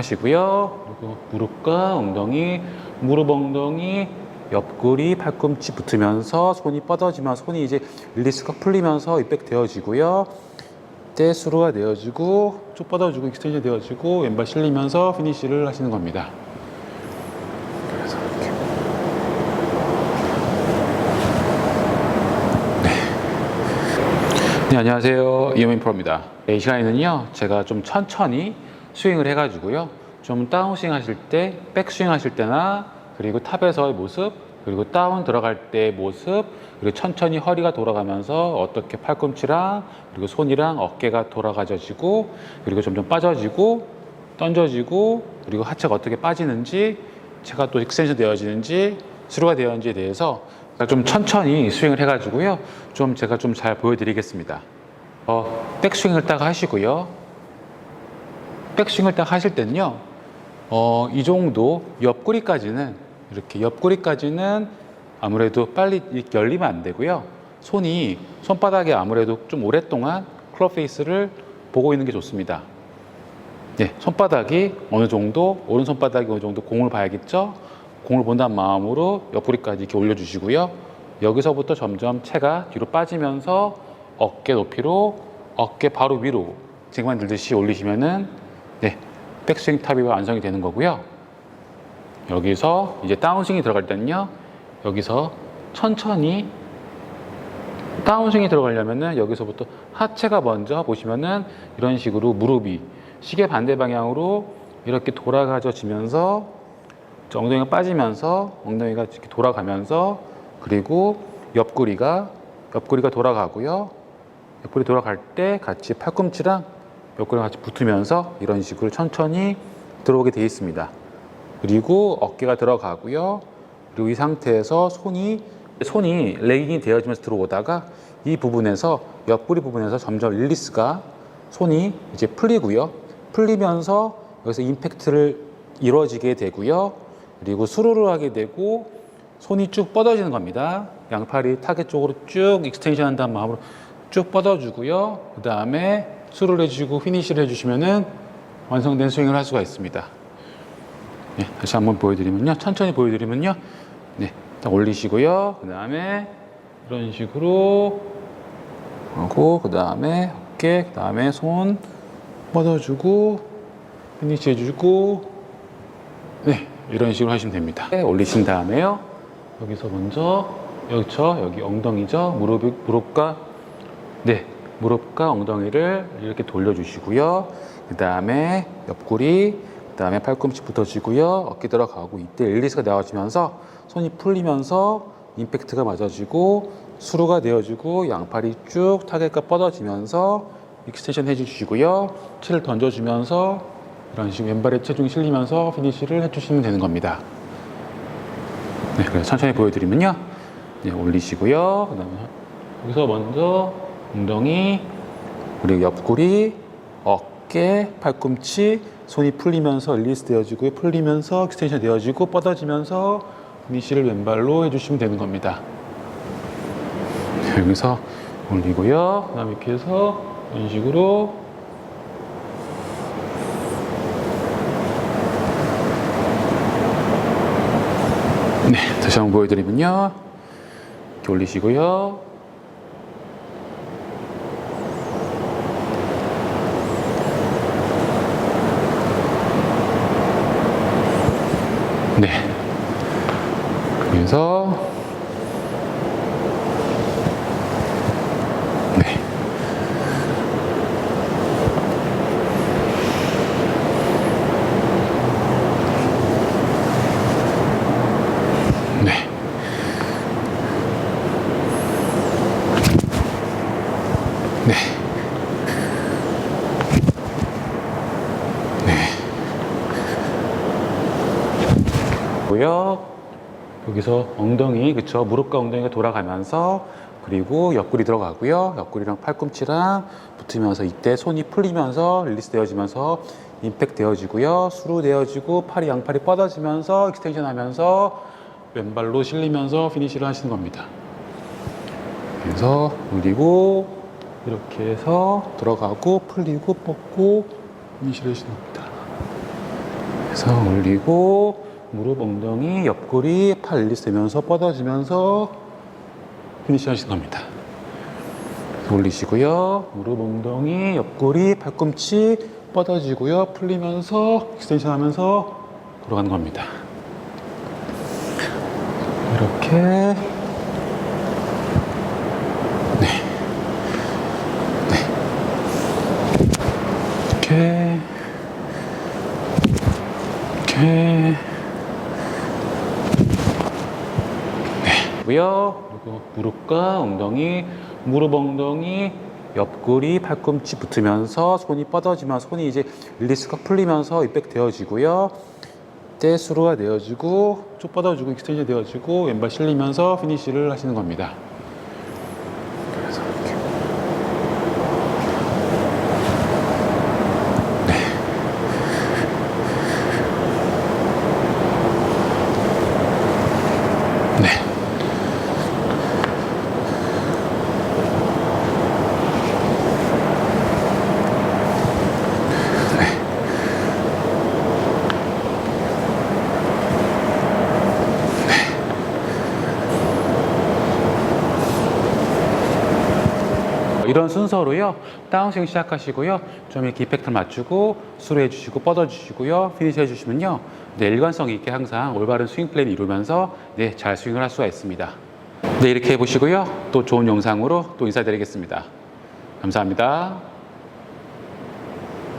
하시고요. 그리고 무릎과 엉덩이, 무릎 엉덩이, 옆구리, 팔꿈치 붙으면서 손이 뻗어지면 손이 이제 릴리스가 풀리면서 입백 되어지고요. 때 수루가 되어지고 쭉 뻗어주고 익스텐션 되어지고 왼발 실리면서 피니쉬를 하시는 겁니다. 이렇게. 네, 안녕하세요. 이호민 프로입니다. 네, 이 시간에는요, 제가 좀 천천히 스윙을 해가지고요, 좀 다운스윙 하실 때, 백스윙 하실 때나, 그리고 탑에서의 모습, 그리고 다운 들어갈 때의 모습, 그리고 천천히 허리가 돌아가면서 어떻게 팔꿈치랑, 그리고 손이랑 어깨가 돌아가져지고, 그리고 점점 빠져지고, 던져지고, 그리고 하체가 어떻게 빠지는지, 체가 또 익스텐션 되어지는지, 스루가 되어지는지에 대해서 좀 천천히 스윙을 해가지고요. 좀 제가 좀 잘 보여드리겠습니다. 어, 백스윙을 딱 하시고요. 백스윙을 딱 하실 때는요. 어, 이 정도 옆구리까지는 이렇게 옆구리까지는 아무래도 빨리 열리면 안 되고요. 손이 손바닥에 아무래도 좀 오랫동안 클럽 페이스를 보고 있는 게 좋습니다. 네, 손바닥이 어느 정도 오른 손바닥이 어느 정도 공을 봐야겠죠. 공을 본다는 마음으로 옆구리까지 이렇게 올려주시고요. 여기서부터 점점 체가 뒤로 빠지면서 어깨 높이로 어깨 바로 위로 쟁반 들듯이 올리시면은 네, 백스윙 탑이 완성이 되는 거고요. 여기서 이제 다운스윙이 들어갈 때는요. 여기서 천천히 다운스윙이 들어가려면은 여기서부터 하체가 먼저 보시면은 이런 식으로 무릎이 시계 반대 방향으로 이렇게 돌아가져지면서 엉덩이가 빠지면서 엉덩이가 이렇게 돌아가면서 그리고 옆구리가 옆구리가 돌아가고요. 옆구리 돌아갈 때 같이 팔꿈치랑 옆구리가 같이 붙으면서 이런 식으로 천천히 들어오게 되어 있습니다. 그리고 어깨가 들어가고요. 그리고 이 상태에서 손이 손이 레깅이 되어지면서 들어오다가 이 부분에서 옆구리 부분에서 점점 릴리스가 손이 이제 풀리고요. 풀리면서 여기서 임팩트를 이루어지게 되고요. 그리고 수로를 하게 되고 손이 쭉 뻗어지는 겁니다. 양팔이 타겟 쪽으로 쭉 익스텐션 한다는 마음으로 쭉 뻗어주고요. 그 다음에 수로를 해주고 피니쉬를 해주시면은 완성된 스윙을 할 수가 있습니다. 네, 다시 한번 보여드리면요. 천천히 보여드리면요. 네, 딱 올리시고요. 그 다음에 이런 식으로 하고 그 다음에 어깨, 그 다음에 손 뻗어주고 피니쉬 해주고 네, 이런 식으로 하시면 됩니다. 네, 올리신 다음에요. 여기서 먼저 여기죠. 여기 엉덩이죠. 무릎 무릎과 네, 무릎과 엉덩이를 이렇게 돌려주시고요. 그 다음에 옆구리, 그 다음에 팔꿈치 붙어지고요. 어깨 들어가고 이때 릴리스가 나와지면서 손이 풀리면서 임팩트가 맞아지고 수루가 되어지고 양팔이 쭉 타겟과 뻗어지면서 익스텐션 해주시고요. 채를 던져주면서 이런 식으로 왼발에 체중이 실리면서 피니쉬를 해주시면 되는 겁니다. 네, 그래서 천천히 보여드리면요. 네, 올리시고요. 그 다음에 여기서 먼저 엉덩이, 그리고 옆구리, 어깨, 팔꿈치, 손이 풀리면서 릴리스 되어지고 풀리면서 익스텐션 되어지고 뻗어지면서 피니쉬를 왼발로 해주시면 되는 겁니다. 네, 여기서 올리고요. 그 다음에 이렇게 해서 이런 식으로 네, 다시 한번 보여드리면요. 이렇게 올리시고요. 네. 그래서 네. 네. 네. 네. 고요. 여기서 엉덩이, 그쵸? 무릎과 엉덩이가 돌아가면서 그리고 옆구리 들어가고요. 옆구리랑 팔꿈치랑 붙으면서 이때 손이 풀리면서 릴리스 되어지면서 임팩 되어지고요. 수루 되어지고 팔이 양팔이 뻗어지면서 익스텐션 하면서 왼발로 실리면서 피니쉬를 하시는 겁니다. 그래서 올리고 이렇게 해서 들어가고 풀리고 뻗고 피니쉬를 하시는 겁니다. 그래서 올리고 무릎 엉덩이 옆구리 팔 릴리스 되면서 뻗어지면서 피니시 하시는 겁니다. 올리시고요. 무릎 엉덩이 옆구리 팔꿈치 뻗어지고요. 풀리면서 익스텐션 하면서 돌아가는 겁니다. 이렇게 네. 네. 이렇게 이렇게 네. 고요. 그리고 무릎과 엉덩이, 무릎 엉덩이, 옆구리, 팔꿈치 붙으면서 손이 뻗어지면 손이 이제 릴리스가 풀리면서 입백 되어지고요. 떼수로가 되어지고 쭉 뻗어지고 익스텐션 되어지고 왼발 실리면서 피니쉬를 하시는 겁니다. 이런 순서로요. 다운스윙 시작하시고요. 좀 이렇게 이펙트를 맞추고 수루해 주시고 뻗어 주시고요. 피니시 해 주시면요. 네, 일관성 있게 항상 올바른 스윙 플레이를 이루면서 네, 잘 스윙을 할 수가 있습니다. 네, 이렇게 해 보시고요. 또 좋은 영상으로 또 인사드리겠습니다. 감사합니다.